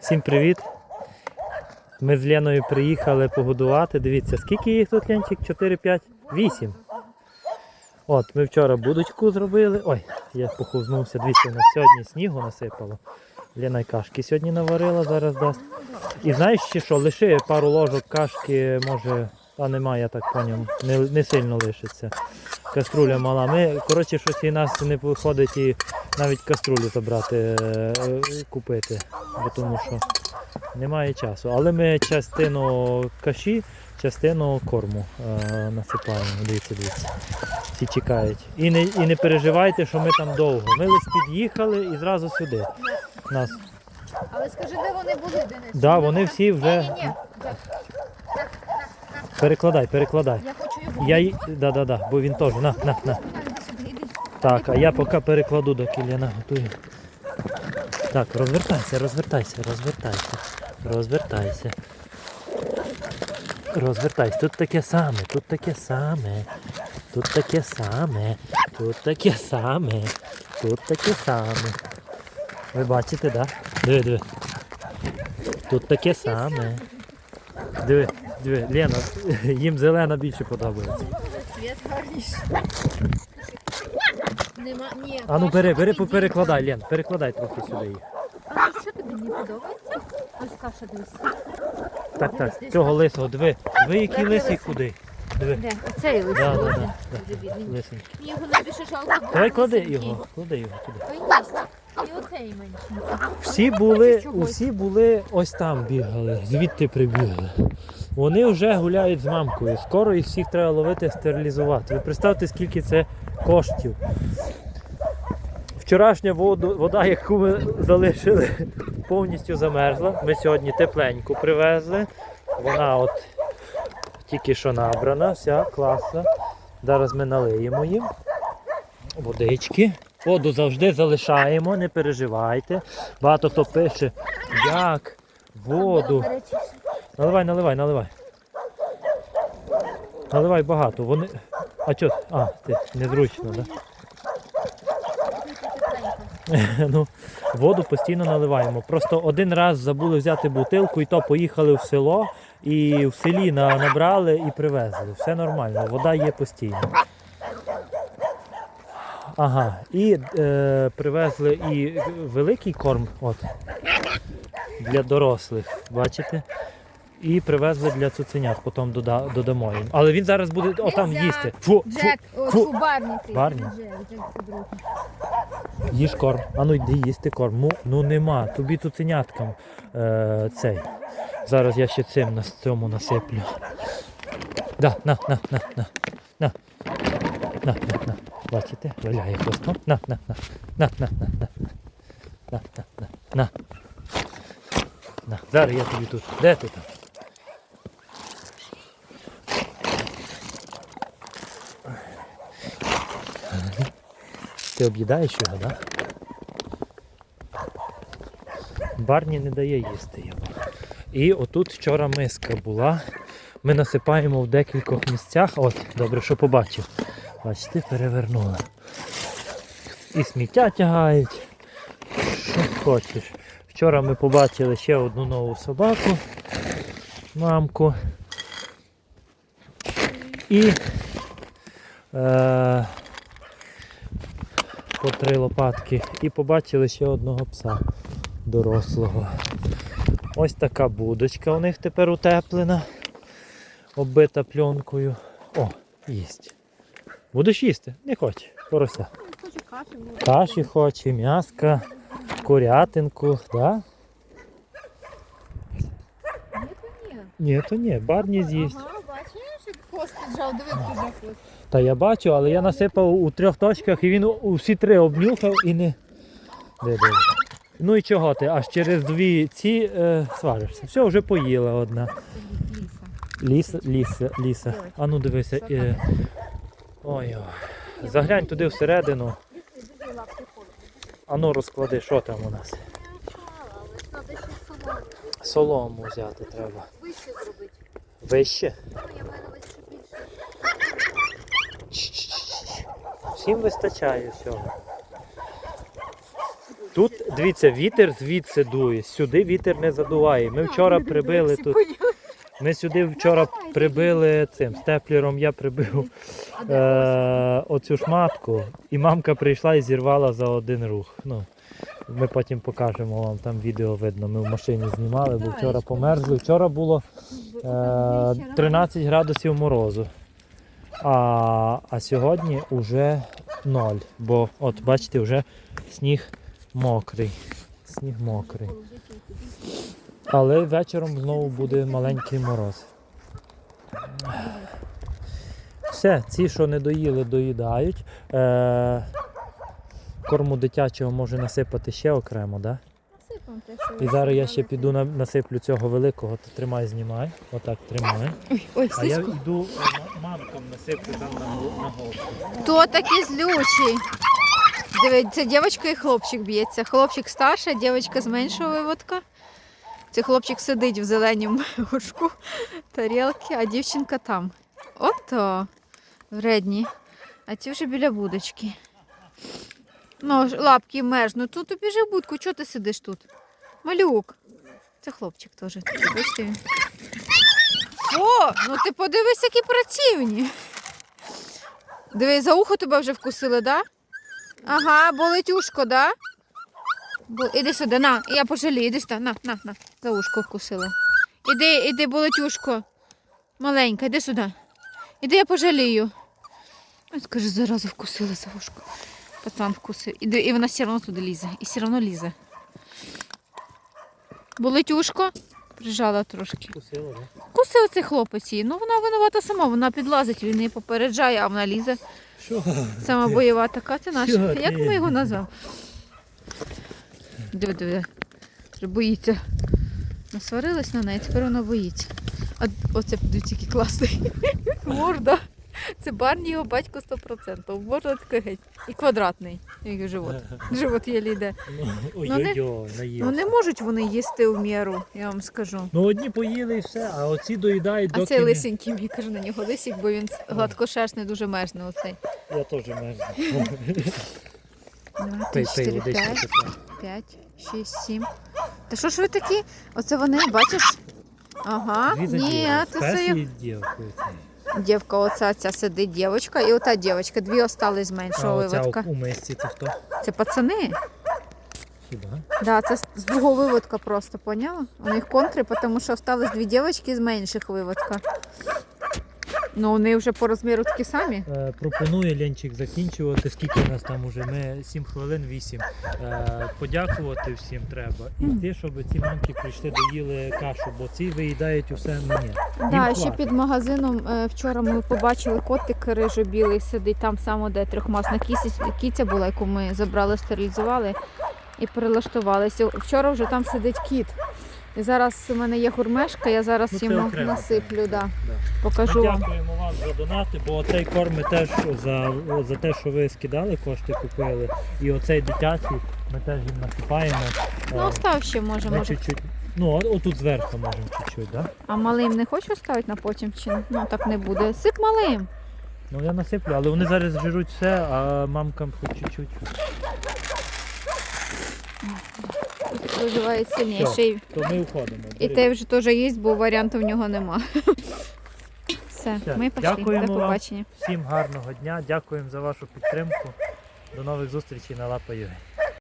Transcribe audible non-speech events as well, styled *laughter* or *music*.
Всім привіт! Ми з Леною приїхали погодувати. Дивіться, скільки їх тут Ленчик? 4, 5, 8. От, ми вчора будочку зробили. Ой, я похознувся, дивіться, на сьогодні снігу насипало. Лена й кашки сьогодні наварила, зараз дасть. І знаєш ще що, лиши пару ложок кашки, може, а немає, я так поняв, не, не сильно лишиться. Каструля мала. Ми, коротше, щось і нас не виходить і навіть каструлю забрати, е, купити, бо тому що немає часу. Але ми частину каші, частину корму е, насипаємо. Дивіться, дивіться. Всі чекають. І не, і не переживайте, що ми там довго. Ми лише під'їхали і зразу сюди. Нас. Але скажи, де вони були, Денис? Да, вони всі вже. Ні, ні, ні. Перекладай, перекладай. Я хочу його. Я да, да, да, бо він теж. На, на, на. Так, а я поки перекладу, доки Лена готує. Так, розвертайся, розвертайся, розвертайся, розвертайся. Розвертайся. Тут таке саме, тут таке саме, тут таке саме, тут таке саме, тут таке саме. Ви бачите, так? Да? Диви, диви. Тут таке саме. Диви, диви, Лена, їм зелена більше подобається. Цвіт гарніший. Нема, ні. А ну бери, бери, перекладай, Лен, перекладай трохи сюди їх. А ну що тобі не подобається? Ось каша дивись. Так, так, цього лисого, диви. Диви, який лисий куди. Диви, Де? Оцей лисий. Да, да, да, да. Дуже бідний. лисий. Мені його найбільше жалко. бо Давай клади його, клади його туди. Ой, єсть. І оцей менший. Всі були, усі були ось там бігали, звідти прибігли. Вони вже гуляють з мамкою. Скоро їх всіх треба ловити, стерилізувати. Ви представте, скільки це коштів. Вчорашня воду, вода, яку ми залишили, повністю замерзла. Ми сьогодні тепленьку привезли. Вона от тільки що набрана, вся класна. Зараз ми налиємо їм водички. Воду завжди залишаємо, не переживайте. Багато хто пише, як воду. Наливай, наливай, наливай. Наливай багато. Вони. А чо? А, ти незручно, так? *laughs* Ну, воду постійно наливаємо. Просто один раз забули взяти бутилку, і то поїхали в село, і в селі набрали і привезли. Все нормально, вода є постійно. Ага, і е, привезли і великий корм от, для дорослих, бачите? І привезли для цуценят, потім дода, додамо їм. Але він зараз буде отам Нельзя. їсти. Фу, фу, Джек, о, фу. фу, Барні ти. Барні? Джек, Джек, це друг. Їж корм. А ну йди їсти корм. Ну, ну нема. Тобі цуценяткам е, цей. Зараз я ще цим на цьому насиплю. Да, на, на, на, на. На. На, на, на. Бачите? Валяє хвостом. На, на, на. На, на, на, на. На, на, на. На. На. Зараз я тобі тут. Де ти там? Ти об'їдаєш його, так? Барні не дає їсти його. І отут вчора миска була. Ми насипаємо в декількох місцях. От, добре, що побачив. Бачите, перевернули. І сміття тягають. Що хочеш. Вчора ми побачили ще одну нову собаку. Мамку. І е, по три лопатки. І побачили ще одного пса дорослого. Ось така будочка у них тепер утеплена, оббита пленкою. О, їсть. Будеш їсти? Не хоче. Порося. Каші. хоче, м'яска, курятинку, да? Ні, то ні. Ні, то ні, барні з'їсть. Ага, бачиш, як хвост піджав, диви, піджав хвост. Та я бачу, але я насипав у трьох точках і він усі три обнюхав і не. Ну і чого ти? Аж через дві ці е, сваришся. Все, вже поїла одна. Ліса. Ліса, ліса, ліса. А ну дивися. Е, ой, ой. Заглянь туди всередину. Дуже лапки ходять. А ну розклади, що там у нас. Солому взяти треба. Вище зробити. Вище? Ну, я маю на увазі, щоб більше. Чш-чш-чш. Всім вистачає всього. Тут, дивіться, вітер звідси дує, сюди вітер не задуває. Ми вчора прибили тут. Ми сюди вчора прибили цим степлером, я прибив е, оцю шматку, і мамка прийшла і зірвала за один рух. Ну, ми потім покажемо вам там відео видно. Ми в машині знімали, бо вчора померзли. Вчора було е, 13 градусів морозу. А, а сьогодні вже 0. Бо от бачите, вже сніг мокрий. Сніг мокрий. Але вечором знову буде маленький мороз. Все, ці, що не доїли, доїдають. Е, корму дитячого може насипати ще окремо, да? І зараз я ще піду на- насиплю цього великого, то тримай, знімай. Отак тримай. Ой, А я слизько. йду е, ма- насиплю там на, гол- на голову. Хто такий злючий? Це дівчинка і хлопчик б'ється. Хлопчик старший, дівчинка з меншого виводка. Цей хлопчик сидить в зеленому *laughs* горшку тарілки, а дівчинка там. Ото вредні. А ці вже біля будочки. Ну, ж, лапки мерзнуть. Тут убіжи в будку, чого ти сидиш тут? Малюк. Це хлопчик теж. О, ну ти подивись, які працівні. Диви, за ухо тебе вже вкусили, да? Ага, болить ушко, да? Бо... Іди сюди, на, я пожалію, іди сюди, на, на, на, за ушко вкусила. Іди, іди, болить ушко. Маленька, іди сюди. Іди, я пожалію. Ой, скажи, зараза вкусила за ушко. Пацан вкусив. І вона все одно туди лізе. І все одно лізе. Болить ушко? Прижала трошки. Вкусила, да? Кусив цей хлопець її. Ну вона винувата сама, вона підлазить, він її попереджає, а вона лізе. Що? Сама бойова така, це наша. Чого Як ти? ми його назвав? Диви, диви. Боїться. Насварилась на неї, тепер вона боїться. А оце який класний. *laughs* Морда. Це Барні його батько 100%. Морда така геть. І квадратний. Як живот. *laughs* Живот є йде. Ну, Ой-ой-ой, наївся. Ну не можуть вони їсти в міру, я вам скажу. Ну одні поїли і все, а оці доїдають, А доки цей лисенький, мені каже на нього лисик, бо він гладкошерстний, дуже мерзне оцей. Я теж мерзну. Два, Пий, три, пий, чотири, водичку п'ять. тепла. 5, 6, 7. Та що ж ви такі? Оце вони, бачиш? Ага. Ні, заділи. це Дівка, оця ця сидить дівчинка, і ота дівчинка. Дві остались з А меншого оця виводка. у мисці це хто? Це пацани. Хіба? Да, це з- з другого виводка просто, поняла? У них контри, тому що остались дві дівчинки з менших виводка. Ну, вони вже по розміру такі самі. Е, Пропоную Ленчик закінчувати. Скільки у нас там уже? Ми 7 хвилин, 8. Е, подякувати всім треба. І Мгм. те, щоб ці мамки прийшли, доїли кашу, бо ці виїдають усе мені. Да, Їм ще під магазином е, вчора ми побачили котик рижо-білий сидить там само, де трьохмасна кісі- кіця була, яку ми забрали, стерилізували і перелаштувалися. Вчора вже там сидить кіт. І зараз у мене є гурмешка, я зараз Ну, йому окремо, насиплю, так, да. да. покажу вам. дякуємо вам за донати, бо цей корм ми теж за, за те, що ви скидали, кошти купили. І оцей дитячий ми теж їм насипаємо. Ну, Е, остав ще може, ми може. Ну, отут зверху можемо чуть-чуть, так? Да? А малим не хочу ставити на потім чи ну так не буде. Сип малим. Ну я насиплю, але вони зараз жируть все, а мамкам хоч чуть-чуть. Виживає сильніший. То ми входимо. І те вже теж є, бо варіанту в нього нема. Все, Все, ми пішли. дякуємо До вам. побачення. Всім гарного дня, дякуємо за вашу підтримку. До нових зустрічей на Лапа Юрій.